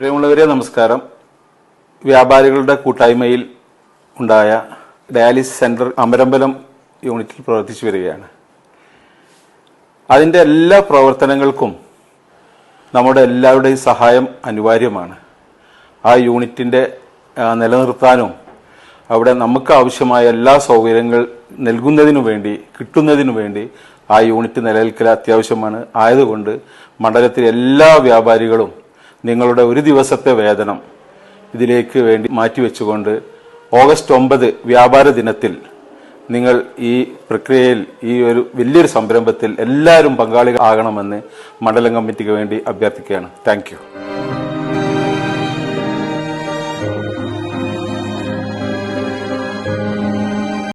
പ്രിയമുള്ളവരെ നമസ്കാരം. വ്യാപാരികളുടെ കൂട്ടായ്മയിൽ ഉണ്ടായ ഡയാലിസിസ് സെന്റർ അമരമ്പലം യൂണിറ്റിൽ പ്രവർത്തിച്ചു വരികയാണ്. അതിന്റെ എല്ലാ പ്രവർത്തനങ്ങൾക്കും നമ്മുടെ എല്ലാവരുടെയും സഹായം അനിവാര്യമാണ്. ആ യൂണിറ്റിന്റെ നിലനിർത്താനും അവിടെ നമുക്ക് ആവശ്യമായ എല്ലാ സൗകര്യങ്ങൾ നൽകുന്നതിനു വേണ്ടി കിട്ടുന്നതിനു വേണ്ടി ആ യൂണിറ്റ് നിലനിൽക്കൽ അത്യാവശ്യമാണ്. ആയതുകൊണ്ട് മണ്ഡലത്തിലെ എല്ലാ വ്യാപാരികളും നിങ്ങളുടെ ഒരു ദിവസത്തെ വേതനം ഇതിലേക്ക് വേണ്ടി മാറ്റിവെച്ചുകൊണ്ട് ഓഗസ്റ്റ് ഒമ്പത് വ്യാപാര ദിനത്തിൽ നിങ്ങൾ ഈ പ്രക്രിയയിൽ ഈ ഒരു വലിയൊരു സംരംഭത്തിൽ എല്ലാവരും പങ്കാളികളാകണമെന്ന് മണ്ഡലം കമ്മിറ്റിക്ക് വേണ്ടി അഭ്യർത്ഥിക്കുകയാണ്. താങ്ക്